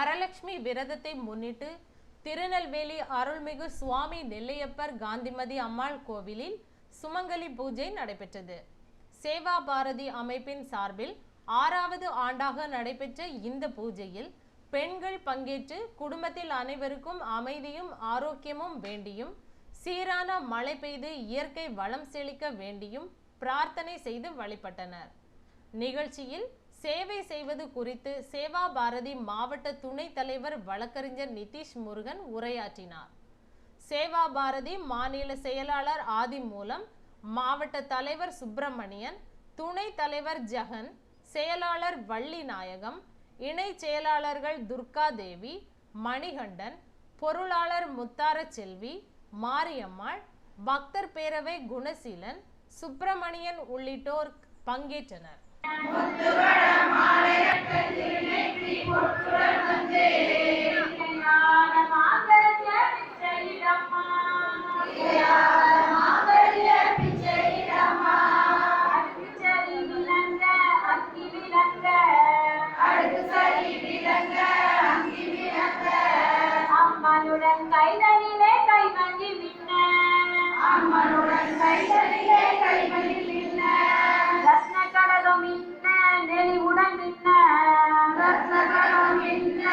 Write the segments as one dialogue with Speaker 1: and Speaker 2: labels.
Speaker 1: வரலட்சுமி விரதத்தை முன்னிட்டு திருநெல்வேலி அருள்மிகு சுவாமி நெல்லையப்பர் காந்திமதி அம்மாள் கோவிலில் சுமங்கலி பூஜை நடைபெற்றது. சேவா பாரதி அமைப்பின் சார்பில் ஆறாவது ஆண்டாக நடைபெற்ற இந்த பூஜையில் பெண்கள் பங்கேற்று குடும்பத்தில் அனைவருக்கும் அமைதியும் ஆரோக்கியமும் வேண்டியும் சீரான மழை பெய்து இயற்கை வளம் செழிக்க வேண்டியும் பிரார்த்தனை செய்து வழிபட்டனர். நிகழ்ச்சியில் சேவை செய்வது குறித்து சேவா பாரதி மாவட்ட துணைத் தலைவர் வழக்கறிஞர் நிதிஷ் முருகன் உரையாற்றினார். சேவா பாரதி மாநில செயலாளர் ஆதி மூலம் மாவட்ட தலைவர் சுப்பிரமணியன் துணை தலைவர் ஜெகன் செயலாளர் வள்ளி நாயகம் இணை செயலாளர்கள் துர்கா தேவி மணிகண்டன் பொருளாளர் முத்தார செல்வி மாரியம்மாள் பக்தர் பேரவை குணசீலன் சுப்பிரமணியன் உள்ளிட்டோர் பங்கேற்றனர்.
Speaker 2: கைதனிலே கைவங்கி மின்ன அம்மனுடன் கைதனிலே கைவங்கி மின்ன ரத்ன கடகம் மின்ன நெளிவுடன் மின்ன ரத்ன கடகம் மின்ன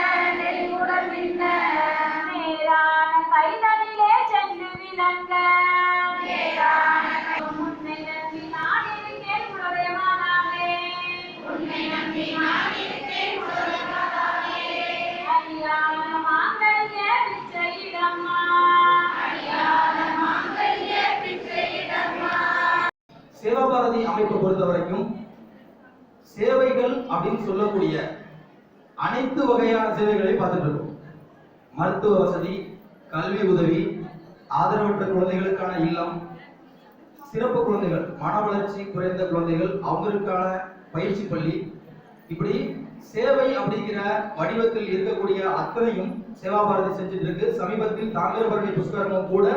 Speaker 3: சேவாபாரதி அமைப்பு பொறுத்த வரைக்கும் சேவைகள் அப்படின்னு சொல்லக்கூடிய அனைத்து வகையான சேவைகளையும் பார்த்துட்டு இருக்கோம். மருத்துவ வசதி கல்வி உதவி ஆதரவற்ற குழந்தைகளுக்கான இல்லம் சிறப்பு குழந்தைகள் மன வளர்ச்சி குறைந்த குழந்தைகள் அவங்களுக்கான பயிற்சி பள்ளி. இப்படி சேவை அப்படிங்கிற வடிவத்தில் இருக்கக்கூடிய அத்தனையும் சேவா பாரதி செஞ்சுட்டு இருக்கு. சமீபத்தில் தாமிரபரணி புஷ்கரமும் கூட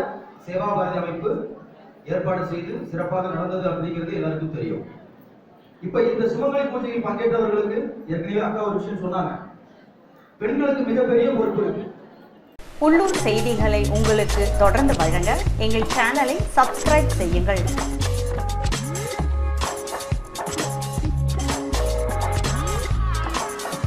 Speaker 3: சேவா பாரதி அமைப்பு ஏற்பாடு செய்து சிறப்பாக நடந்தது அப்படிங்கிறது எல்லாருக்கும் தெரியும். இப்ப இந்த சுமங்கலி பூஜையில் பங்கேற்றவர்களுக்கு ஏற்கனவே அக்கா ஒரு விஷயம் சொன்னாங்க. பெண்களுக்கு மிகப்பெரிய பொறுப்பு இருக்கு.
Speaker 4: உள்ளூர் செய்திகளை உங்களுக்கு தொடர்ந்து வழங்க எங்கள் சேனலை சப்ஸ்கிரைப் செய்யுங்கள்.